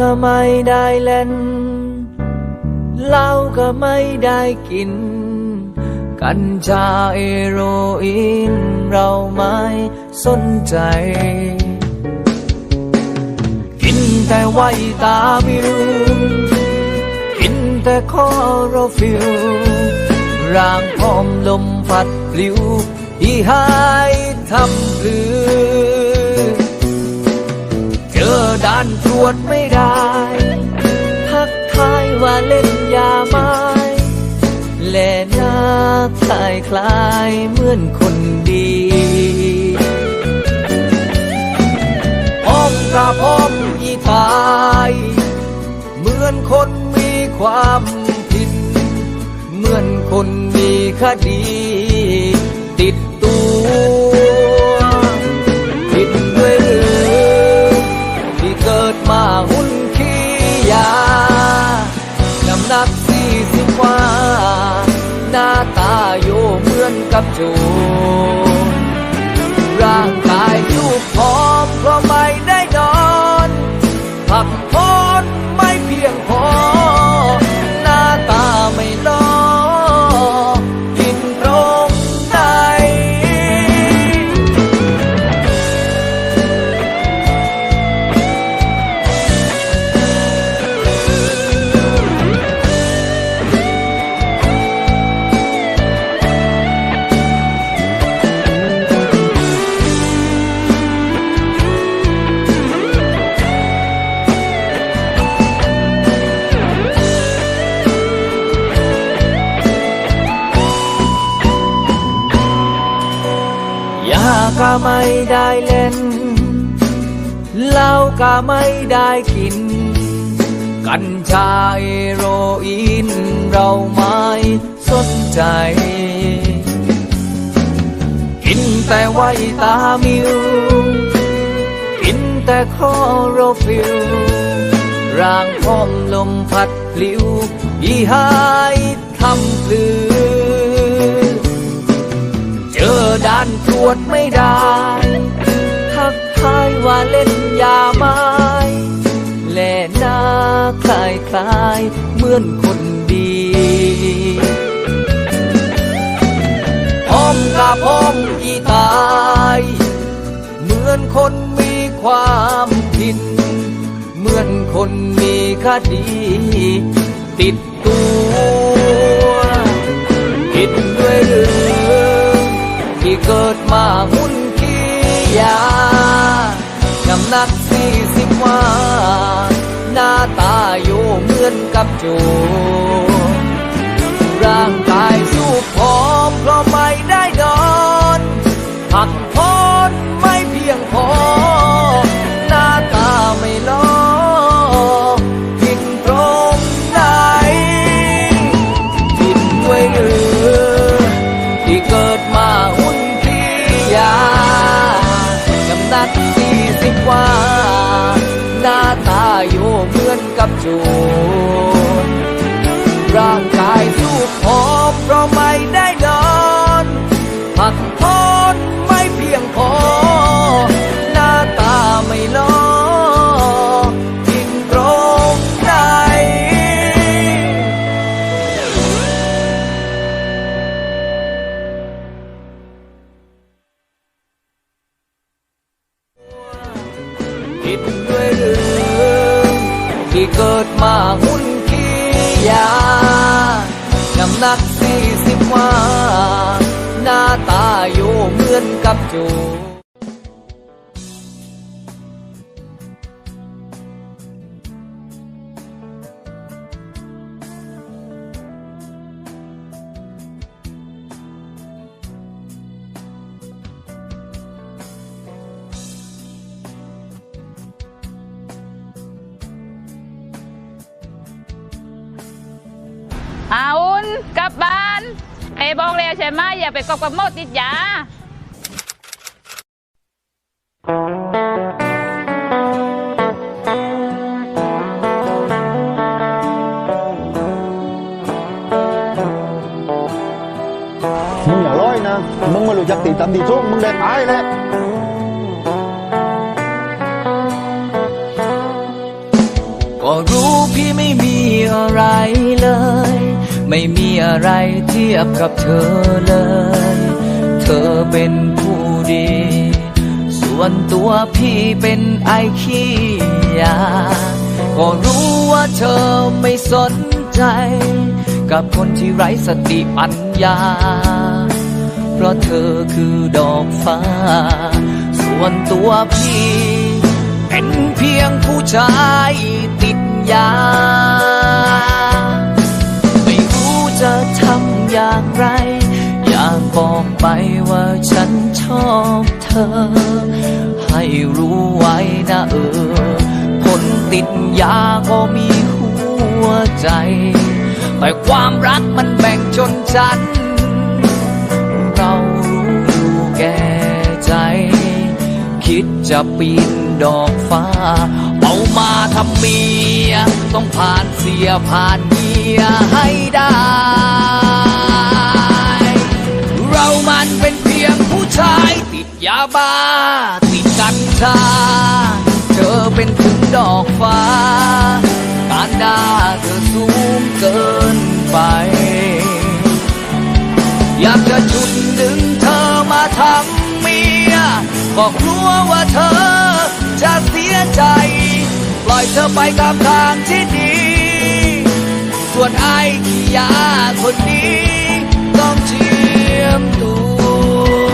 ก็ไม่ได้เล่นเหล้าก็ไม่ได้กิน กัญชาเอโรอีนเราไม่สนใจ กินแต่ไวตามิลกินแต่คอโรฟิลร่างพร้อมลมพัดปลิวที่หายทำปลือานตรวจไม่ได้ทักทายว่าเล่นยาไม้แลหน้าคลายคลายเหมือนคนดีพร้อมกระพร้อมอีตายเหมือนคนมีความผิด เหมือนคนมีคดี มาหุ่นขี้ยา น้ำหนักสี่สิบว่า หน้าตาโยเหมือนกับโจร ก็ไม่ได้เล่น เหล้าก็ไม่ได้กิน กัญชาเอโรอีนเราไม่สนใจ กินแต่ไวตามิว กินแต่คอโรฟิลร่างพร้อมลมพัดพลิวอีหายทำปลือ เจอด่านตรวจไม่ได้ทักทายว่าเล่นยาไม้แลหน้าคลายคลายเหมือนคนดีพร้อมกับพร้อมอีตายเหมือนคนมีความผิด เหมือนคนมีคดี ติดตัวผิดด้วยหรือ ที่เกิดมาหุ่นขี้ยา น้ำหนักสี่สิบวาหน้าตาโยเหมือนกับโจรร่างกายสู้พอ ร่างกายสู้ผอมเพราะไม่ได้นอนพักผ่อนไม่เพียงพอ หน้าตาไม่ลอกินตรงไหนผิดด้วยหรือที่เกิดมาหุ่นขี้ยา น้ำหนักสี่สิบว่าหน้าตาอยู่เหมือนกับจู กลับบ้าน ไอ้บอกแล้วใช่ไหมอย่าไปกอบกับโมดติดยามึงอย่าร้อยนะ มึงไม่รู้จักตีตำตีส้มมึงได้ตายแหละรู้พี่ไม่มีอะไรเลย ไม่มีอะไรเทียบกับเธอเลย เธอเป็นผู้ดี ส่วนตัวพี่เป็นไอขี้ยา ก็รู้ว่าเธอไม่สนใจ กับคนที่ไร้สติปัญญา เพราะเธอคือดอกฟ้า ส่วนตัวพี่ เป็นเพียงผู้ชายติดยา อย่างไร อยากบอกไปว่าฉันชอบเธอ ให้รู้ไว้นะเออคนติดยาก็มีหัวใจแต่ความรักมันแบ่งชนชั้นเรารู้อยู่แก่ใจ คิดจะปีนดอกฟ้า เอามาทำเมีย ต้องผ่านเสียผ่านเมียให้ได้ ชายติดยาบ้า ติดกัญชา เธอเป็นถึงดอกฟ้า การดาเธอสูงเกินไป อยากจะชุดดึงเธอมาทำเมียก็กลัวว่าเธอจะเสียใจ ปล่อยเธอไปตามทางที่ดี ส่วนไอ้ขี้ยาคนนี้ต้องเทียมตัว